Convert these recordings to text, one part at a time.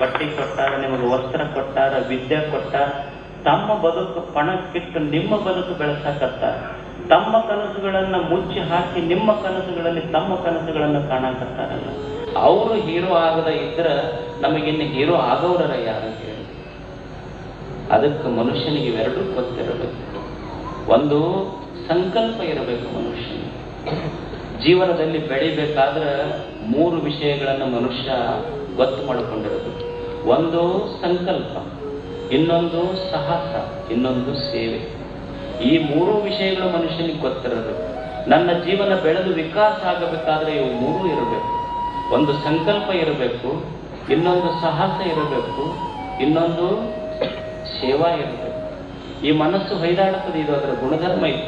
ಬಟ್ಟೆ ಕೊಟ್ಟಾರ ನಿಮಗೆ ವಸ್ತ್ರ ಕೊಟ್ಟಾರ, ವಿದ್ಯೆ ಕೊಟ್ಟಾರ, ತಮ್ಮ ಬದುಕು ಪಣಕ್ಕಿಟ್ಟು ನಿಮ್ಮ ಬದುಕು ಬೆಳೆಸಕತ್ತಾರ ತಮ್ಮ ಕನಸುಗಳನ್ನ ಮುಚ್ಚಿ ಹಾಕಿ ನಿಮ್ಮ ಕನಸುಗಳಲ್ಲಿ ತಮ್ಮ ಕನಸುಗಳನ್ನ ಕಾಣಕತ್ತಾರಲ್ಲ. ಅವರು ಹೀರೋ ಆಗದ ಇದ್ರ ನಮಗಿನ್ನು ಹೀರೋ ಆಗೋರರ ಯಾರು ಹೇಳಿ. ಅದಕ್ಕೆ ಮನುಷ್ಯನಿಗೆ ಇವೆರಡೂ ಗೊತ್ತಿರಬೇಕು. ಒಂದು ಸಂಕಲ್ಪ ಇರಬೇಕು ಮನುಷ್ಯನಿಗೆ. ಜೀವನದಲ್ಲಿ ಬೆಳಿಬೇಕಾದ್ರೆ ಮೂರು ವಿಷಯಗಳನ್ನು ಮನುಷ್ಯ ಗೊತ್ತು ಮಾಡಿಕೊಂಡಿರಬೇಕು. ಒಂದು ಸಂಕಲ್ಪ, ಇನ್ನೊಂದು ಸಾಹಸ ಇನ್ನೊಂದು ಸೇವೆ. ಈ ಮೂರು ವಿಷಯಗಳು ಮನುಷ್ಯನಿಗೆ ಗೊತ್ತಿರಬೇಕು. ನನ್ನ ಜೀವನ ಬೆಳೆದು ವಿಕಾಸ ಆಗಬೇಕಾದ್ರೆ ಇವು ಮೂರು ಇರಬೇಕು. ಒಂದು ಸಂಕಲ್ಪ ಇರಬೇಕು, ಇನ್ನೊಂದು ಸಾಹಸ ಇರಬೇಕು, ಇನ್ನೊಂದು ಸೇವಾ ಇರಬೇಕು. ಈ ಮನಸ್ಸು ಹೈದಾಡುತ್ತದೆ ಇದು ಅದರ ಗುಣಧರ್ಮ ಇದೆ.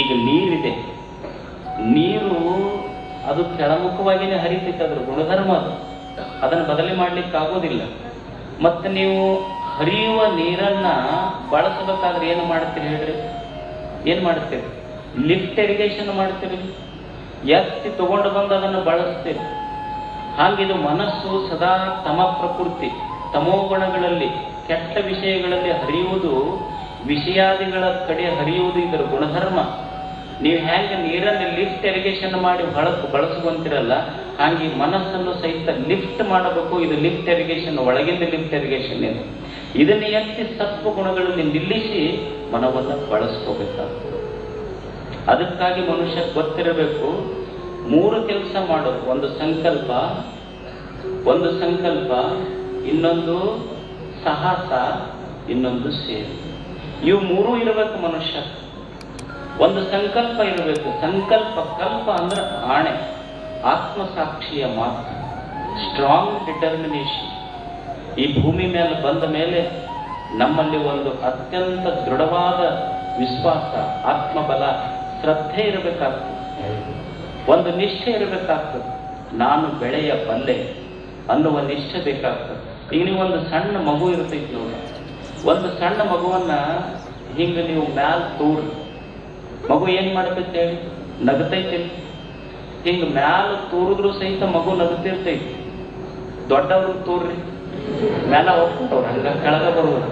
ಈಗ ನೀರಿದೆ. ನೀರು ಅದು ಕೆಳಮುಖವಾಗಿಯೇ ಹರಿತೈತೆ, ಅದರ ಗುಣಧರ್ಮ ಅದು. ಅದನ್ನು ಬದಲಿ ಮಾಡ್ಲಿಕ್ಕೆ ಆಗೋದಿಲ್ಲ ಮತ್ತೆ ನೀವು ಹರಿಯುವ ನೀರನ್ನ ಬಳಸಬೇಕಾದ್ರೆ ಏನು ಮಾಡ್ತೀರಿ ಹೇಳ್ರಿ? ಏನ್ ಮಾಡ್ತೀರಿ? ಲಿಫ್ಟ್ ಇರಿಗೇಷನ್ ಮಾಡ್ತೀರಿ? ಎತ್ತಿ ತಗೊಂಡು ಬಂದು ಅದನ್ನು ಬಳಸ್ತೀರಿ. ಹಾಗಿದು ಮನಸ್ಸು ಸದಾ ತಮ ಪ್ರಕೃತಿ ತಮೋಗುಣಗಳಲ್ಲಿ ಕೆಟ್ಟ ವಿಷಯಗಳಲ್ಲಿ ಹರಿಯುವುದು, ವಿಷಯಾದಿಗಳ ಕಡೆ ಹರಿಯುವುದು ಇದರ ಗುಣಧರ್ಮ. ನೀವು ಹೆಂಗೆ ನೀರನ್ನು ಲಿಫ್ಟ್ ಇರಿಗೇಷನ್ ಮಾಡಿ ಬಳಸ್, ಬಳಸುವಂತಿರಲ್ಲ ಹಾಗೆ ಮನಸ್ಸನ್ನು ಸಹಿತ ಲಿಫ್ಟ್ ಮಾಡಬೇಕು. ಇದು ಲಿಫ್ಟ್ ಎರಿಗೇಷನ್ ಒಳಗಿಂದ ಲಿಫ್ಟ್ ಎರಿಗೇಷನ್ ಇದು. ಇದನ್ನು ಎತ್ತಿ ಸತ್ವ ಗುಣಗಳನ್ನು ನಿಲ್ಲಿಸಿ ಮನವನ್ನು ಬಳಸ್ಕೋಬೇಕಾಗ್ತದೆ. ಅದಕ್ಕಾಗಿ ಮನುಷ್ಯ ಗೊತ್ತಿರಬೇಕು, ಮೂರು ಕೆಲಸ ಮಾಡೋದು ಒಂದು ಸಂಕಲ್ಪ ಒಂದು ಸಂಕಲ್ಪ, ಇನ್ನೊಂದು ಸಾಹಸ, ಇನ್ನೊಂದು ಸೇವೆ. ಇವು ಮೂರೂ ಇರಬೇಕು ಮನುಷ್ಯ. ಒಂದು ಸಂಕಲ್ಪ ಇರಬೇಕು. ಸಂಕಲ್ಪ, ಕಲ್ಪ ಅಂದ್ರೆ ಆಣೆ. ಆತ್ಮಸಾಕ್ಷಿಯ ಮಾತು ಸ್ಟ್ರಾಂಗ್ ಡಿಟರ್ಮಿನೇಷನ್ ಈ ಭೂಮಿ ಮೇಲೆ ಬಂದ ಮೇಲೆ ನಮ್ಮಲ್ಲಿ ಒಂದು ಅತ್ಯಂತ ದೃಢವಾದ ವಿಶ್ವಾಸ, ಆತ್ಮಬಲ, ಶ್ರದ್ಧೆ ಇರಬೇಕಾಗ್ತದೆ. ಒಂದು ನಿಷ್ಠೆ ಇರಬೇಕಾಗ್ತದೆ. ನಾನು ಬೆಳೆಯ ಬಲ್ಲೆ ಅನ್ನುವ ನಿಷ್ಠೆ ಬೇಕಾಗ್ತದೆ. ಈಗ ನೀವು ಒಂದು ಸಣ್ಣ ಮಗು ಇರ್ತೈತಿ ಒಂದು ಸಣ್ಣ ಮಗುವನ್ನ ಹಿಂಗೆ ನೀವು ಮ್ಯಾಲ್ ತೋರಿ ಮಗು ಏನು ಮಾಡ್ತೈತೆ ಹೇಳಿ? ನಗತೈತಿ ಹಿಂಗ ಮ್ಯಾಲ ತೋರಿದ್ರು ಸಹಿತ ಮಗು ನಗತಿರ್ತೈತಿ ದೊಡ್ಡವ್ರು ತೋರ್ರಿ. ಮ್ಯಾಲ ಹೋಗ್ಬಿಟ್ಟವ್ರು ಹಂಗ ಕೆಳಗ ಬರುವುದು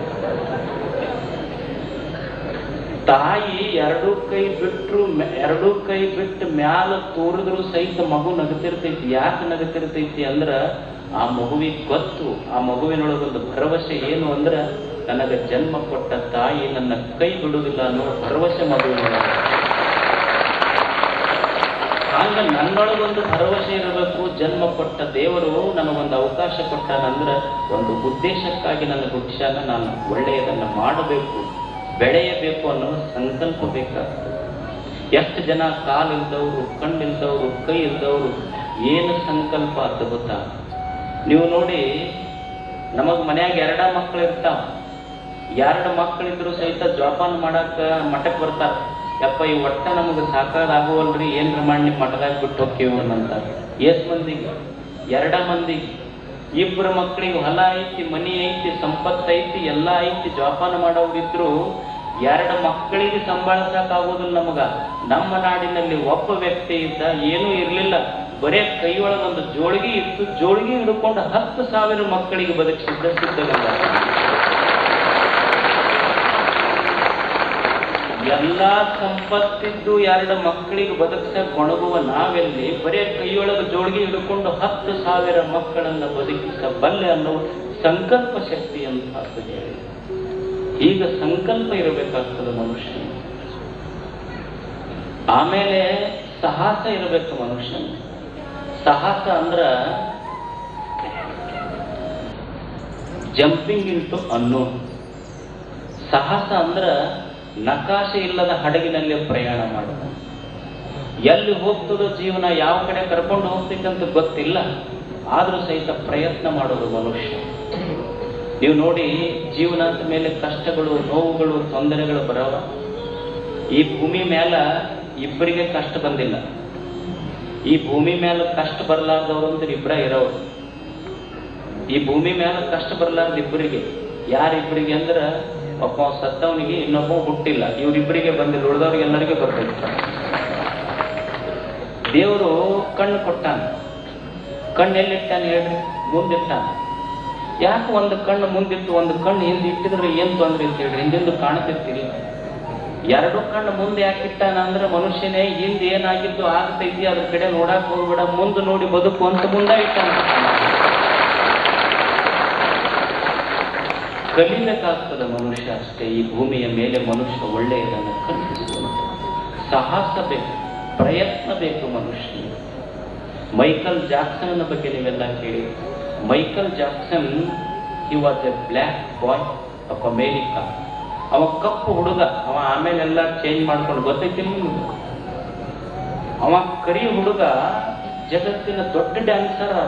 ತಾಯಿ ಎರಡೂ ಕೈ ಬಿಟ್ಟರು ಎರಡು ಎರಡೂ ಕೈ ಬಿಟ್ಟು ಮ್ಯಾಲ ತೋರಿದ್ರು ಸಹಿತ ಮಗು ನಗತಿರ್ತೈತಿ ಯಾಕೆ ನಗತಿರ್ತೈತಿ ಅಂದ್ರ ಆ ಮಗುವಿಗೆ ಗೊತ್ತು. ಆ ಮಗುವಿನೊಳಗೊಂದು ಭರವಸೆ ಏನು ಅಂದ್ರ, ನನಗೆ ಜನ್ಮ ಕೊಟ್ಟ ತಾಯಿ ನನ್ನ ಕೈ ಬಿಡುವುದಿಲ್ಲ ಅನ್ನೋ ಭರವಸೆ ಮಗುವಿನ ಹಾಗ ನನ್ನೊಳಗೊಂದು ಭರವಸೆ ಇರಬೇಕು, ಜನ್ಮ ಕೊಟ್ಟ ದೇವರು ನನಗೊಂದು ಅವಕಾಶ ಕೊಟ್ಟಾನಂದ್ರೆ ಒಂದು ಉದ್ದೇಶಕ್ಕಾಗಿ ನನ್ನ ವೃಕ್ಷನ ನಾನು ಒಳ್ಳೆಯದನ್ನ ಮಾಡಬೇಕು, ಬೆಳೆಯಬೇಕು ಅನ್ನೋ ಸಂಕಲ್ಪ ಬೇಕಾಗ್ತದೆ. ಎಷ್ಟು ಜನ ಕಾಲಿಲ್ದವರು ಕಣ್ಣಿಲ್ದವರು ಕೈ ಇಲ್ದವರು, ಏನು ಸಂಕಲ್ಪ ಅಂತ ಗೊತ್ತಾ? ನೀವು ನೋಡಿ, ನಮಗೆ ಮನ್ಯಾಗ ಎರಡ ಮಕ್ಕಳು ಇರ್ತಾವ. ಎರಡು ಮಕ್ಕಳಿದ್ರು ಸಹಿತ ಜೋಪಾನ ಮಾಡಕ್ಕೆ ಮಠಕ್ಕೆ ಬರ್ತಾರ. ಯಪ್ಪ, ಈ ಒಟ್ಟ ನಮಗೆ ಸಾಕಾಗುವಲ್ರಿ ಏನ್ರ ಮಾಡಿ ನಿಮ್ಮ ಮಠದಾಗ ಬಿಟ್ಟು ಹೋಗ್ತೀವಿ ಅಂತ ಎಷ್ಟ್ ಮಂದಿಗೆ, ಎರಡ ಮಂದಿಗೆ ಇಬ್ಬರು ಮಕ್ಕಳಿಗೆ ಹೊಲ ಐತಿ, ಮನಿ ಐತಿ ಸಂಪತ್ತು ಐತಿ, ಎಲ್ಲ ಐತಿ, ಜೋಪಾನ ಮಾಡೋರಿದ್ರು ಎರಡು ಮಕ್ಕಳಿಗೆ ಸಂಭಾಳಿಸಕ್ ಆಗೋದಿಲ್ಲ ನಮಗ. ನಮ್ಮ ನಾಡಿನಲ್ಲಿ ಒಬ್ಬ ವ್ಯಕ್ತಿ ಇದ್ದ, ಏನೂ ಇರಲಿಲ್ಲ. ಬರೇ ಕೈಯೊಳಗೊಂದು ಜೋಳಿಗೆ ಇತ್ತು, ಜೋಳಿಗೆ ಹಿಡ್ಕೊಂಡು ಹತ್ತು ಸಾವಿರ ಮಕ್ಕಳಿಗೆ ಬದುಕಿಸಿದ್ದ ಸಿದ್ಧಗಂಗ ಎಲ್ಲಾ ಸಂಪತ್ತಿದ್ದು ಎರಡು ಮಕ್ಕಳಿಗೆ ಬದುಕಿಸಕ್ ಒಣಗುವ ನಾವೆಲ್ಲಿ? ಬರೇ ಕೈಯೊಳಗೆ ಜೋಳಿಗೆ ಹಿಡ್ಕೊಂಡು ಹತ್ತು ಸಾವಿರ ಮಕ್ಕಳನ್ನ ಬದುಕಿಸಬಲ್ಲೆ ಅನ್ನೋ ಸಂಕಲ್ಪ ಶಕ್ತಿ ಅಂತ ಹೇಳಿ. ಈಗ ಸಂಕಲ್ಪ ಇರಬೇಕಾಗ್ತದೆ ಮನುಷ್ಯ. ಆಮೇಲೆ ಸಾಹಸ ಇರಬೇಕು ಮನುಷ್ಯ. ಸಾಹಸ ಅಂದ್ರ ಜಂಪಿಂಗ್ ಇಂಟು ಅನ್ನೋ. ಸಾಹಸ ಅಂದ್ರ ನಕಾಶೆ ಇಲ್ಲದ ಹಡಗಿನಲ್ಲಿ ಪ್ರಯಾಣ ಮಾಡೋದು ಎಲ್ಲಿ ಹೋಗ್ತದೋ ಜೀವನ ಯಾವ ಕಡೆ ಕರ್ಕೊಂಡು ಹೋಗ್ತಿತ್ತಂತ ಗೊತ್ತಿಲ್ಲ. ಆದರೂ ಸಹಿತ ಪ್ರಯತ್ನ ಮಾಡೋದು ಮನುಷ್ಯ. ನೀವು ನೋಡಿ ಜೀವನ ಅಂತ ಮೇಲೆ ಕಷ್ಟಗಳು, ನೋವುಗಳು, ತೊಂದರೆಗಳು ಬರವ. ಈ ಭೂಮಿ ಮೇಲ ಇಬ್ಬರಿಗೆ ಕಷ್ಟ ಬಂದಿಲ್ಲ. ಈ ಭೂಮಿ ಮೇಲೆ ಕಷ್ಟ ಬರಲಾರ್ದವ್ರು ಅಂದ್ರೆ ಇಬ್ಬರ ಇರೋರು. ಈ ಭೂಮಿ ಮೇಲೆ ಕಷ್ಟ ಬರಲಾರ್ದ ಇಬ್ಬರಿಗೆ. ಯಾರಿಬ್ಬರಿಗೆ ಅಂದ್ರ ಒಬ್ಬ ಸತ್ತವನಿಗೆ ಇನ್ನೊಬ್ಬ ಹುಟ್ಟಿಲ್ಲ. ಇವರಿಬ್ಬರಿಗೆ ಬಂದಿಲ್ಲ ಉಳಿದವ್ರಿಗೆ ಎಲ್ಲರಿಗೆ ಬರ್ತೈತೆ ದೇವರು ಕಣ್ಣು ಕೊಟ್ಟಾನ. ಕಣ್ಣು ಎಲ್ಲಿಟ್ಟಾನ ಹೇಳ್ರಿ? ಮುಂದಿಟ್ಟಾನ. ಯಾಕೆ ಒಂದು ಕಣ್ಣು ಮುಂದಿತ್ತು, ಒಂದು ಕಣ್ಣು ಹಿಂದೆ ಇಟ್ಟಿದ್ರೆ ಏನು ತೊಂದರೆ ಅಂತ ಹೇಳ್ರಿ? ಹಿಂದಿಂದು ಕಾಣುತ್ತಿರ್ತೀರಿ. ಎರಡು ಕಣ್ಣು ಮುಂದೆ ಯಾಕೆ ಇಟ್ಟಾನ ಅಂದ್ರೆ ಮನುಷ್ಯನೇ ಹಿಂದೆ ಏನಾಗಿದ್ದು ಆಗ್ತೈತಿ, ಅದ್ರ ಕಡೆ ನೋಡಕ್ ಹೋಗ್ಬೇಡ, ಮುಂದೆ ನೋಡಿ ಬದುಕು ಅಂತ ಮುಂದೆ ಇಟ್ಟಾನ. ಕಲಿಬೇಕಾಗ್ತದೆ ಮನುಷ್ಯ ಅಷ್ಟೇ, ಈ ಭೂಮಿಯ ಮೇಲೆ ಮನುಷ್ಯ ಒಳ್ಳೆಯದನ್ನು ಕಲಿಸುವಂತ ಸಾಹಸ ಬೇಕು, ಪ್ರಯತ್ನ ಬೇಕು ಮನುಷ್ಯ ಮೈಕಲ್ ಜಾಕ್ಸನ್ ಬಗ್ಗೆ ನೀವೆಲ್ಲ ಕೇಳಿ. Michael Jackson he was a black boy of America ಅವ ಕಪ್ಪು ಹುಡುಗ, ಅವ ಆಮೇಲೆಲ್ಲ ಚೇಂಜ್ ಮಾಡ್ಕೊಂಡು ಗೊತ್ತೈತಿ ಅವ ಕರಿ ಹುಡುಗ, ಜಗತ್ತಿನ ದೊಡ್ಡ ಡ್ಯಾನ್ಸರ್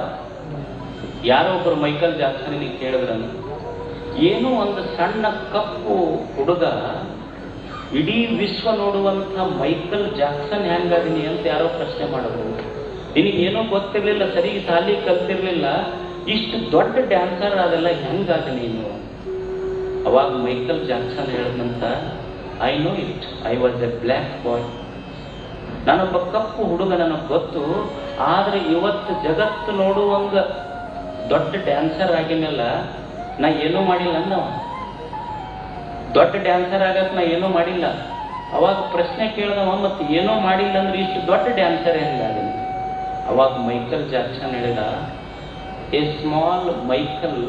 ಯಾರೋ ಒಬ್ಬರು ಮೈಕಲ್ ಜಾಕ್ಸನ್ಗೆ ಕೇಳಿದ್ರನು ಏನೋ ಒಂದು ಸಣ್ಣ ಕಪ್ಪು ಹುಡುಗ ಇಡೀ ವಿಶ್ವ ನೋಡುವಂಥ ಮೈಕಲ್ ಜಾಕ್ಸನ್ ಹೆಂಗಾದೀನಿ ಅಂತ ಯಾರೋ ಪ್ರಶ್ನೆ ಮಾಡಬಹುದು ನಿನಗೇನೋ ಗೊತ್ತಿರಲಿಲ್ಲ, ಸರಿ ಸಾಲಿ ಕಲ್ತಿರ್ಲಿಲ್ಲ, ಇಷ್ಟು ದೊಡ್ಡ ಡ್ಯಾನ್ಸರ್ ಅದೆಲ್ಲ ಹೆಂಗಾದ ನೀನು? ಅವಾಗ ಮೈಕಲ್ ಜಾಕ್ಸನ್ ಹೇಳಿದಂತ I know it I was a black boy ನಾನೊಬ್ಬ ಕಪ್ಪು ಹುಡುಗ, ನನಗೆ ಗೊತ್ತು. ಆದರೆ ಇವತ್ತು ಜಗತ್ತು ನೋಡುವಂಗ ದೊಡ್ಡ ಡ್ಯಾನ್ಸರ್ ಆಗಿನಲ್ಲ ನಾ ಏನೂ ಮಾಡಿಲ್ಲ ಅಂದವ. ದೊಡ್ಡ ಡ್ಯಾನ್ಸರ್ ಆಗಕ್ಕೆ ನಾ ಏನೂ ಮಾಡಿಲ್ಲ. ಅವಾಗ ಪ್ರಶ್ನೆ ಕೇಳಿದವ, ಮತ್ತೆ ಏನೋ ಮಾಡಿಲ್ಲ ಅಂದ್ರೆ ಇಷ್ಟು ದೊಡ್ಡ ಡ್ಯಾನ್ಸರ್ ಹೆಂಗಾಗಲಿ ಅವಾಗ ಮೈಕಲ್ ಜಾಕ್ಸನ್ ಹೇಳಿದ, a small Michael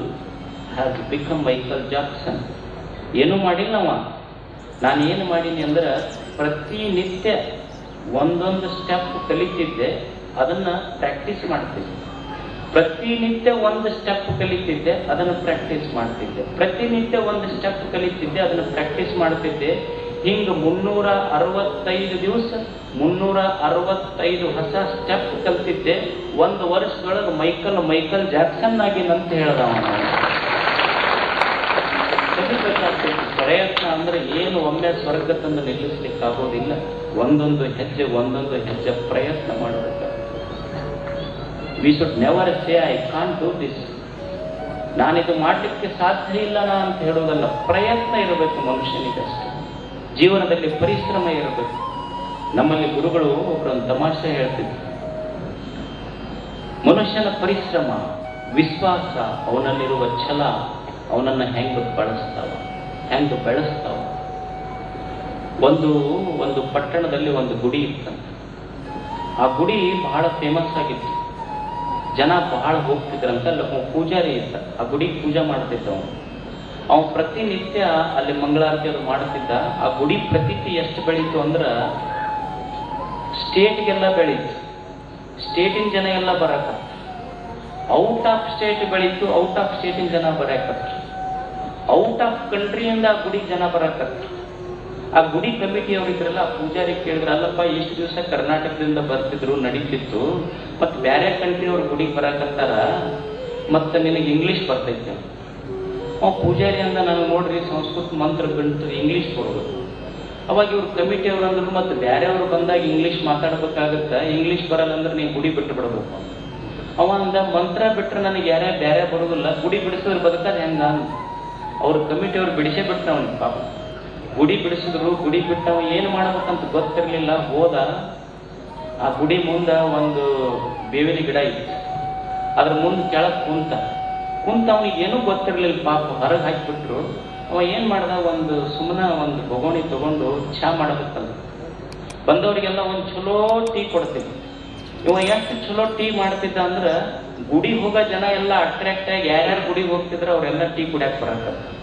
has become Michael Jackson. ಏನೂ ಮಾಡಿಲ್ಲವ. ನಾನು ಏನು ಮಾಡೀನಿ ಅಂದ್ರೆ ಪ್ರತಿನಿತ್ಯ ಒಂದೊಂದು ಸ್ಟೆಪ್ ಕಲಿತಿದ್ದೆ, ಅದನ್ನು ಪ್ರಾಕ್ಟೀಸ್ ಮಾಡ್ತಿದ್ದೆ ಪ್ರತಿನಿತ್ಯ ಒಂದು ಸ್ಟೆಪ್ ಕಲಿತಿದ್ದೆ, ಅದನ್ನು ಪ್ರಾಕ್ಟೀಸ್ ಮಾಡ್ತಿದ್ದೆ. ಪ್ರತಿನಿತ್ಯ ಒಂದು ಸ್ಟೆಪ್ ಕಲಿತಿದ್ದೆ, ಅದನ್ನು ಪ್ರಾಕ್ಟೀಸ್ ಮಾಡ್ತಿದ್ದೆ. ಹಿಂಗೆ ಮುನ್ನೂರ ಅರವತ್ತೈದು ದಿವಸ, ಮುನ್ನೂರ ಅರವತ್ತೈದು ಹೊಸ ಸ್ಟೆಪ್ ಕಲ್ತಿದ್ದೆ. ಒಂದು ವರ್ಷದೊಳಗೆ ಮೈಕಲ್ ಮೈಕಲ್ ಜಾಕ್ಸನ್ ಆಗಿನಂತ ಹೇಳ್ದ ಕಲಿಬೇಕಾಗ್ತೈತಿ. ಪ್ರಯತ್ನ ಅಂದ್ರೆ ಏನು ಒಮ್ಮೆ ಸ್ವರ್ಗ ತಂದು ನಿಲ್ಲಿಸ್ಲಿಕ್ಕೆ ಆಗೋದಿಲ್ಲ ಒಂದೊಂದು ಹೆಜ್ಜೆ ಒಂದೊಂದು ಹೆಜ್ಜೆ ಪ್ರಯತ್ನ ಮಾಡಬೇಕಾಗ್ತದೆ we should never say I can't do this ನಾನಿದು ಮಾಡಲಿಕ್ಕೆ ಸಾಧ್ಯ ಇಲ್ಲ ನಾ ಅಂತ ಹೇಳೋದಲ್ಲ ಪ್ರಯತ್ನ ಇರಬೇಕು ಮನುಷ್ಯನಿಗೆ ಜೀವನದಲ್ಲಿ ಪರಿಶ್ರಮ ಇರಬೇಕು. ನಮ್ಮಲ್ಲಿ ಗುರುಗಳು ಒಬ್ಬರೊಂದು ತಮಾಷೆ ಹೇಳ್ತಿದ್ರು. ಮನುಷ್ಯನ ಪರಿಶ್ರಮ, ವಿಶ್ವಾಸ, ಅವನಲ್ಲಿರುವ ಛಲ, ಅವನನ್ನ ಹೆಂಗೆ ಬಳಸ್ತಾವ? ಹೆಂಗೆ ಬೆಳೆಸ್ತಾವ? ಒಂದು ಒಂದು ಪಟ್ಟಣದಲ್ಲಿ ಒಂದು ಗುಡಿ ಇತ್ತಂತೆ. ಆ ಗುಡಿ ಬಹಳ ಫೇಮಸ್ ಆಗಿತ್ತು. ಜನ ಬಹಳ ಹೋಗ್ತಿದ್ರಂತ ಅಲ್ಲಿ ಪೂಜಾರಿ ಇದ್ದ. ಆ ಗುಡಿಗೆ ಪೂಜೆ ಮಾಡ್ತಿದ್ದ ಅವನು ಅವನು ಪ್ರತಿನಿತ್ಯ ಅಲ್ಲಿ ಮಂಗಳಾರತಿ ಅವರು ಮಾಡ್ತಿದ್ದ ಆ ಗುಡಿ ಪ್ರತೀತಿ ಎಷ್ಟು ಬೆಳೀತು ಅಂದ್ರೆ ಸ್ಟೇಟ್ಗೆಲ್ಲ ಬೆಳೀತು. ಸ್ಟೇಟಿನ ಜನ ಎಲ್ಲ ಬರಕ. ಔಟ್ ಆಫ್ ಸ್ಟೇಟ್ ಬೆಳೀತು, ಔಟ್ ಆಫ್ ಸ್ಟೇಟಿನ ಜನ ಬರಕತ್ರು ಔಟ್ ಆಫ್ ಕಂಟ್ರಿಯಿಂದ ಆ ಗುಡಿಗೆ ಜನ ಬರಕತ್ರು ಆ ಗುಡಿ ಕಮಿಟಿ ಆ ಪೂಜಾರಿ ಕೇಳಿದ್ರು, ಅಲ್ಲಪ್ಪ, ಇಷ್ಟು ದಿವಸ ಕರ್ನಾಟಕದಿಂದ ಬರ್ತಿದ್ರು, ನಡೀತಿತ್ತು, ಮತ್ತೆ ಬೇರೆ ಕಂಟ್ರಿ ಅವ್ರ ಗುಡಿಗೆ ಬರಾಕತ್ತಾರ, ಮತ್ತೆ ನಿನಗೆ ಇಂಗ್ಲಿಷ್ ಬರ್ತೈತೆ. ಅವ ಪೂಜಾರಿ ಅಂದ, ನಾನು ನೋಡ್ರಿ, ಸಂಸ್ಕೃತ ಮಂತ್ರ ಗಂಟು ಇಂಗ್ಲಿಷ್ ಕೊಡ್ಬೇಕು. ಅವಾಗ ಇವ್ರ ಕಮಿಟಿ ಅವ್ರು ಅಂದ್ರು, ಮತ್ತೆ ಬೇರೆಯವ್ರು ಬಂದಾಗ ಇಂಗ್ಲಿಷ್ ಮಾತಾಡ್ಬೇಕಾಗತ್ತ? ಇಂಗ್ಲಿಷ್ ಬರಲ್ಲ ಅಂದ್ರೆ ನೀವು ಗುಡಿ ಬಿಟ್ಟು ಬಿಡಬೇಕು. ಅವ ಮಂತ್ರ ಬಿಟ್ರೆ ನನಗೆ ಯಾರೇ ಬೇರೆ ಬರೋದಿಲ್ಲ, ಗುಡಿ ಬಿಡಿಸೋರು ಬದುಕದ ಹೆಂಗ? ಅವ್ರ ಕಮಿಟಿ ಅವ್ರು ಬಿಡಿಸೇ ಬಿಟ್ಟವನು ಪಾಪ. ಗುಡಿ ಬಿಡಿಸಿದ್ರು, ಗುಡಿ ಬಿಟ್ಟವ ಏನು ಮಾಡ್ಬೇಕಂತ ಗೊತ್ತಿರಲಿಲ್ಲ. ಹೋದ, ಆ ಗುಡಿ ಮುಂದ ಒಂದು ಬೇವಿನ ಗಿಡ ಇತ್ತು. ಅದ್ರ ಮುಂದೆ ಕೆಳಗೆ ಕುಂತ. ಕುಂತ ಅವನಿಗೆ ಏನೂ ಗೊತ್ತಿರಲಿಲ್ಲ, ಪಾಪ ಹೊರಗೆ ಹಾಕಿಬಿಟ್ರು. ಅವ ಏನು ಮಾಡ್ದ, ಒಂದು ಸುಮ್ಮನೆ ಒಂದು ಬೊಗೋಣಿ ತಗೊಂಡು ಚಹಾ ಮಾಡಬೇಕಲ್ಲ. ಬಂದವರಿಗೆಲ್ಲ ಒಂದು ಚಲೋ ಟೀ ಕೊಡ್ತೀವಿ ಇವ ಎಷ್ಟು ಚಲೋ ಟೀ ಮಾಡ್ತಿದ್ದ ಅಂದ್ರೆ, ಗುಡಿ ಹೋಗೋ ಜನ ಎಲ್ಲ ಅಟ್ರಾಕ್ಟ್ ಆಗಿ ಯಾರ್ಯಾರು ಗುಡಿಗೆ ಹೋಗ್ತಿದ್ರು ಅವರೆಲ್ಲ ಟೀ ಕುಡಿಯಕ್ಕೆ ಬರತ್ತ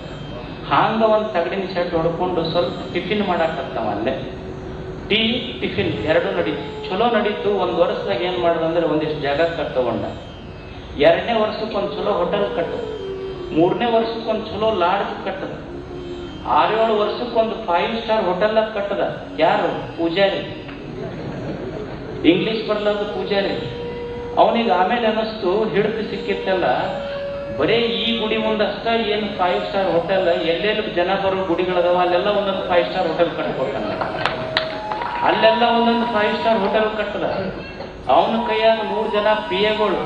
ಹಾಂಗ ಒಂದು ತಗಡಿನ ಶರ್ಟ್ ಹೊಡ್ಕೊಂಡು ಸ್ವಲ್ಪ ಟಿಫಿನ್ ಮಾಡಾಕತ್ತವ ಅಲ್ಲೇ ಟೀ, ಟಿಫಿನ್ ಎರಡು ನಡೀತು ಚಲೋ ನಡೀತು, ಒಂದು ವರ್ಷದಾಗ ಏನು ಮಾಡ್ದಂದ್ರೆ ಒಂದಿಷ್ಟು ಜಾಗ ಕಟ್ ತಗೊಂಡ ಎರಡನೇ ವರ್ಷಕ್ಕೆ ಒಂದು ಚಲೋ ಹೋಟೆಲ್ ಕಟ್ಟದ. ಮೂರನೇ ವರ್ಷಕ್ಕೆ ಒಂದು ಚಲೋ ಲಾಡ್ಜ್ ಕಟ್ಟದ. ಆರೇಳು ವರ್ಷಕ್ಕೊಂದು ಫೈವ್ ಸ್ಟಾರ್ ಹೋಟೆಲ್ ಕಟ್ಟದ. ಯಾರು? ಪೂಜಾರಿ. ಇಂಗ್ಲಿಷ್ ಬರ್ಲಾರ್ದ ಪೂಜಾರಿ. ಅವನಿಗೆ ಆಮೇಲೆ ಅನ್ನಿಸ್ತು, ಹಿಡಿದು ಸಿಕ್ಕಿತ್ತಲ್ಲ ಬರೇ ಈ ಗುಡಿ ಮುಂದಷ್ಟ ಏನು ಫೈವ್ ಸ್ಟಾರ್ ಹೋಟೆಲ್ ಎಲ್ಲೆಲ್ಲಿ ಜನ ಬರೋ ಗುಡಿಗಳದಾವ, ಅಲ್ಲೆಲ್ಲ ಒಂದೊಂದು ಫೈವ್ ಸ್ಟಾರ್ ಹೋಟೆಲ್ ಕಟ್ಕೊತಾನ. ಅಲ್ಲೆಲ್ಲ ಒಂದೊಂದು ಫೈವ್ ಸ್ಟಾರ್ ಹೋಟೆಲ್ ಕಟ್ಟದ. ಅವನ ಕೈಯಾಗ ನೂರು ಜನ ಪಿ ಎಗಳು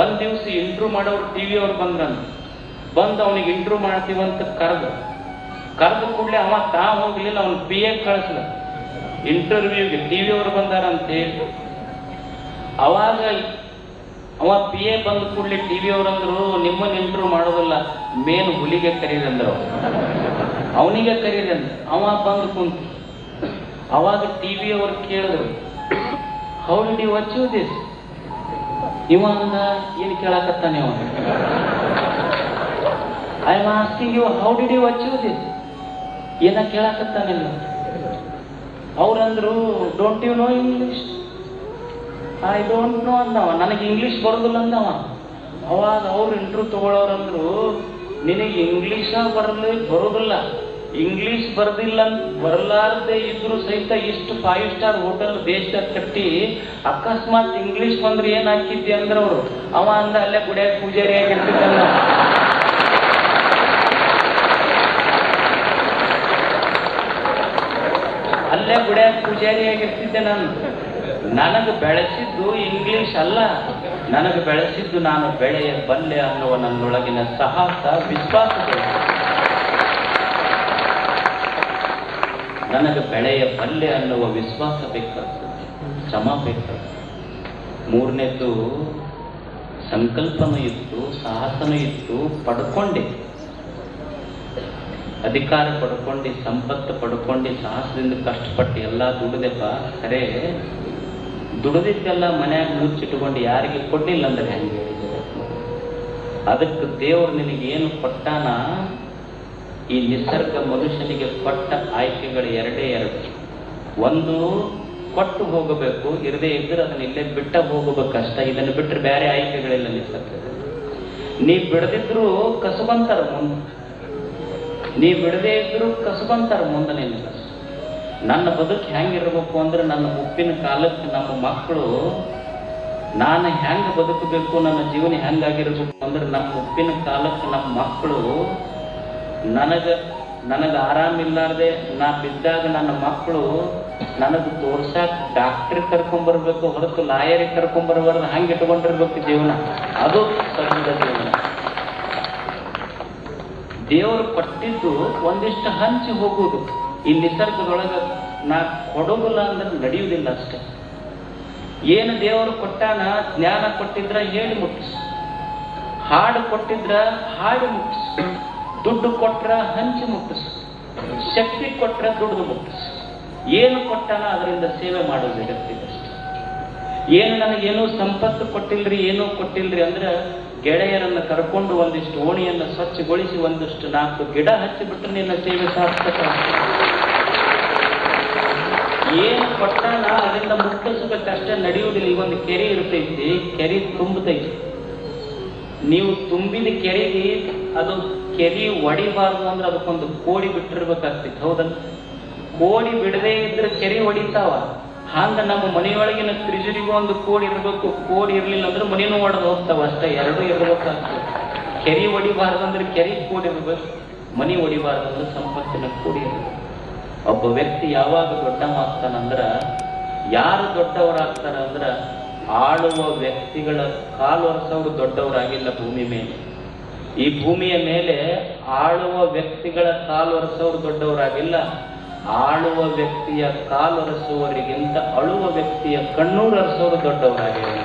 ಒಂದ್ ದಿವ್ಸ ಇಂಟ್ರೂ ಮಾಡೋರು ಟಿವಿ ಅವ್ರು ಬಂದನು ಬಂದು ಅವನಿಗೆ ಇಂಟ್ರೂ ಮಾಡ್ತೀವಂತ ಕರೆದು. ಕರೆದು ಕೂಡಲೇ ಅವ ತಾ ಹೋಗ್ಲಿಲ್ಲ, ಅವ್ನ ಪಿ ಎ ಕಳಿಸ್ದ. ಇಂಟರ್ವ್ಯೂಗೆ ಟಿವಿ ಅವ್ರು ಬಂದಾರ ಅಂತ ಹೇಳಿ ಅವಾಗ ಅವ ಪಿ ಎ ಬಂದ ಕೂಡಲೇ ಟಿ ವಿ ಅವ್ರಂದ್ರು, ನಿಮ್ಮನ್ನ ಇಂಟ್ರೂ ಮಾಡೋದಿಲ್ಲ, ಮೇನ್ ಹುಲಿಗೆ ಕರೀರಿ ಅಂದ್ರು ಅವನಿಗೆ ಕರೀರಿ ಅಂದ್ರು. ಅವ ಬಂದು ಕುಂತ, ಅವಾಗ ಟಿ ವಿ ಅವ್ರು ಕೇಳಿದ್ರು how do watch you this ಇವ ಅಂದ, ಏನು ಕೇಳಕತ್ತಾನೆ ಅವ I am asking you how do watch you this ಏನ ಕೇಳಕತ್ತಾನೆ ಅವ್ರಂದ್ರು don't you know English I don't know ಅಂದವ. ನನಗೆ ಇಂಗ್ಲಿಷ್ ಬರೋದಿಲ್ಲ ಅಂದವ. ಅವಾಗ ಅವ್ರು ಇಂಟ್ರ್ಯೂ ತಗೊಳ್ಳೋರಂದ್ರು ನಿನಗೆ ಇಂಗ್ಲಿಷ ಬರಲಿ, ಬರೋದಿಲ್ಲ. ಇಂಗ್ಲಿಷ್ ಬರ್ದಿಲ್ಲ ಬರಲಾರ್ದೆ ಇದ್ರು ಸಹಿತ ಇಷ್ಟು ಫೈವ್ ಸ್ಟಾರ್ ಹೋಟೆಲ್ ದೇಶದಾಗ ಕಟ್ಟಿ, ಅಕಸ್ಮಾತ್ ಇಂಗ್ಲಿಷ್ ಬಂದ್ರೆ ಏನ್ ಹಾಕಿದ್ದೆ ಅಂದ್ರೆ ಅವರು. ಅವ ಅಂದ, ಅಲ್ಲೇ ಗುಡಿಯಾಗ ಪೂಜಾರಿ ಆಗಿರ್ತಿದ್ದಲ್ಲ ಅಲ್ಲೇ ಗುಡಿಯ ಪೂಜಾರಿ ಆಗಿರ್ತಿದ್ದೆ ನಾನು. ನನಗೆ ಬೆಳೆಸಿದ್ದು ಇಂಗ್ಲಿಷ್ ಅಲ್ಲ. ನನಗೆ ಬೆಳೆಸಿದ್ದು ನಾನು ಬೆಳೆಯ ಬಲ್ಲೆ ಅನ್ನುವ ನನ್ನೊಳಗಿನ ಸಾಹಸ, ವಿಶ್ವಾಸ. ನನಗೆ ಬೆಳೆಯ ಬಲ್ಲೆ ಅನ್ನುವ ವಿಶ್ವಾಸ ಬೇಕಾಗ್ತದೆ. ಶ್ರಮ ಬೇಕಾಗ್ತದೆ. ಮೂರನೇದ್ದು, ಸಂಕಲ್ಪನೂ ಇತ್ತು, ಸಾಹಸನೂ ಇತ್ತು, ಪಡ್ಕೊಂಡೆ. ಅಧಿಕಾರ ಪಡ್ಕೊಂಡು, ಸಂಪತ್ತು ಪಡ್ಕೊಂಡು, ಸಾಹಸದಿಂದ ಕಷ್ಟಪಟ್ಟು ಎಲ್ಲ ದುಡಿದೆಪ್ಪ. ಖರೆ ದುಡಿದಿದ್ದೆಲ್ಲ ಮನ್ಯಾಗ ಮುಚ್ಚಿಟ್ಕೊಂಡು ಯಾರಿಗೆ ಕೊಡಲಿಲ್ಲ ಅಂದ್ರೆ ಹೆಂಗೆ? ಅದಕ್ಕೆ ದೇವರು ನಿನಗೇನು ಕೊಟ್ಟಾನ? ಈ ನಿಸರ್ಗ ಮನುಷ್ಯನಿಗೆ ಕೊಟ್ಟ ಆಯ್ಕೆಗಳು ಎರಡೇ ಎರಡು. ಒಂದು, ಕೊಟ್ಟು ಹೋಗಬೇಕು, ಇರದೇ ಇದ್ರೆ ಅದನ್ನ ಇಲ್ಲೇ ಬಿಟ್ಟ ಹೋಗಬೇಕಷ್ಟ ಇದನ್ನು ಬಿಟ್ಟರೆ ಬೇರೆ ಆಯ್ಕೆಗಳಿಲ್ಲ ನಿಸರ್ಗದಲ್ಲಿ ನೀ ಬಿಡದಿದ್ರು ಕಸುಬಂತಾರ ಮುಂದೆ. ನೀ ಬಿಡದೇ ಇದ್ರು ಕಸುಬಂತಾರ ಮುಂದೆ ನಿನ್ನ ನನ್ನ ಬದುಕು ಹೆಂಗಿರ್ಬೇಕು ಅಂದ್ರೆ ನನ್ನ ಮುಪ್ಪಿನ ಕಾಲಕ್ಕೆ ನಮ್ಮ ಮಕ್ಕಳು, ನಾನು ಹೆಂಗೆ ಬದುಕಬೇಕು, ನನ್ನ ಜೀವನ ಹೆಂಗಾಗಿರ್ಬೇಕು ಅಂದ್ರೆ ನಮ್ಮ ಮುಪ್ಪಿನ ಕಾಲಕ್ಕೆ ನಮ್ಮ ಮಕ್ಕಳು, ನನಗೆ ನನಗೆ ಆರಾಮಿಲ್ಲಾರ್ದೆ ನಾ ಬಿದ್ದಾಗ ನನ್ನ ಮಕ್ಕಳು ನನಗೆ ತೋರ್ಸಕ್ಕೆ ಡಾಕ್ಟ್ರಿಗೆ ಕರ್ಕೊಂಬರ್ಬೇಕು ಹೊರತು ಲಾಯರಿಗೆ ಕರ್ಕೊಂಬರ್ಬಾರ್ದು ಹಂಗೆ ಇಟ್ಕೊಂಡಿರ್ಬೇಕು ಜೀವನ. ಅದು ಸರಿದ ಜೀವನ. ದೇವರು ಕೊಟ್ಟಿದ್ದು ಒಂದಿಷ್ಟು ಹಂಚಿ ಹೋಗುವುದು. ಈ ನಿಸರ್ಗದೊಳಗೆ ನಾ ಕೊಡೋದಿಲ್ಲ ಅಂದ್ರೆ ನಡೆಯುವುದಿಲ್ಲ ಅಷ್ಟೇ. ಏನು ದೇವರು ಕೊಟ್ಟಾನ, ಜ್ಞಾನ ಕೊಟ್ಟಿದ್ರ ಹೇಳಿ ಮುಟ್ಟಿಸು. ಹಾಡು ಕೊಟ್ಟಿದ್ರ ಹಾಡು ಮುಟ್ಟಿಸು. ದುಡ್ಡು ಕೊಟ್ರ ಹಂಚಿ ಮುಟ್ಟಿಸು. ಶಕ್ತಿ ಕೊಟ್ರ ದುಡ್ಡು ಮುಟ್ಟಿಸು. ಏನು ಕೊಟ್ಟಾನ ಅದರಿಂದ ಸೇವೆ ಮಾಡೋದು ಜಗತ್ತಿಗಷ್ಟೇ ಏನು ನನಗೇನು ಸಂಪತ್ತು ಕೊಟ್ಟಿಲ್ರಿ, ಏನೂ ಕೊಟ್ಟಿಲ್ರಿ ಅಂದ್ರೆ ಗೆಳೆಯರನ್ನು ಕರ್ಕೊಂಡು ಒಂದಿಷ್ಟು ಓಣಿಯನ್ನು ಸ್ವಚ್ಛಗೊಳಿಸಿ ಒಂದಿಷ್ಟು ನಾಲ್ಕು ಗಿಡ ಹಚ್ಚಿಬಿಟ್ರೆ ನಿನ್ನ ಸೇವೆ ಸಾರ್ಥಕ ಏನು ಕೊಟ್ಟಾಗ ಅದರಿಂದ ಮುಟ್ಟಿಸ್ಬೇಕಷ್ಟೇ ನಡೆಯುವುದಿಲ್ಲ. ಈಗ ಒಂದು ಕೆರೆ ಇರ್ತೈತಿ ಕೆರೆ ತುಂಬತೈತಿ ನೀವು ತುಂಬಿದ ಕೆರೆಗೆ ಅದು ಕೆರೆ ಒಡಿಬಾರ್ದು ಅಂದ್ರೆ ಅದಕ್ಕೊಂದು ಕೋಡಿ ಬಿಟ್ಟಿರ್ಬೇಕಾಗ್ತೈತಿ. ಹೌದಲ್ಲ? ಕೋಡಿ ಬಿಡದೇ ಇದ್ರೆ ಕೆರೆ ಹೊಡಿತಾವ ಹಂಗ ನಮ್ಮ ಮನೆಯೊಳಗಿನ ತ್ರಿಜುರಿಗೂ ಒಂದು ಕೋಡಿ ಇರಬೇಕು. ಕೋಡಿ ಇರಲಿಲ್ಲ ಅಂದ್ರೆ ಮನೆನೂ ಒಡೆದು ಹೋಗ್ತಾವ ಅಷ್ಟೇ. ಎರಡೂ ಇರಬೇಕಾಗ್ತದೆ. ಕೆರೆ ಒಡಿಬಾರದು ಅಂದ್ರೆ ಕೆರೆ ಕೋಡಿ ಇರ್ಬೇಕು. ಮನೆ ಒಡಿಬಾರದು ಅಂದ್ರೆ ಸಂಪತ್ತಿನ ಕೋಡಿ ಇರ್ಬೇಕು. ಒಬ್ಬ ವ್ಯಕ್ತಿ ಯಾವಾಗ ದೊಡ್ಡವಾಗ್ತಾನಂದ್ರ, ಯಾರು ದೊಡ್ಡವರಾಗ್ತಾರ ಅಂದ್ರ, ಆಳುವ ವ್ಯಕ್ತಿಗಳ ಕಾಲು ವರ್ಷವರು ದೊಡ್ಡವರಾಗಿಲ್ಲ ಭೂಮಿ ಮೇಲೆ. ಈ ಭೂಮಿಯ ಮೇಲೆ ಆಳುವ ವ್ಯಕ್ತಿಗಳ ಕಾಲು ವರ್ಷವರು ದೊಡ್ಡವರಾಗಿಲ್ಲ. ಆಳುವ ವ್ಯಕ್ತಿಯ ಕಾಲು ಅಳುವ ವ್ಯಕ್ತಿಯ ಕಣ್ಣೂರು ಅರಸೋರು ದೊಡ್ಡವರಾಗಿಲ್ಲ.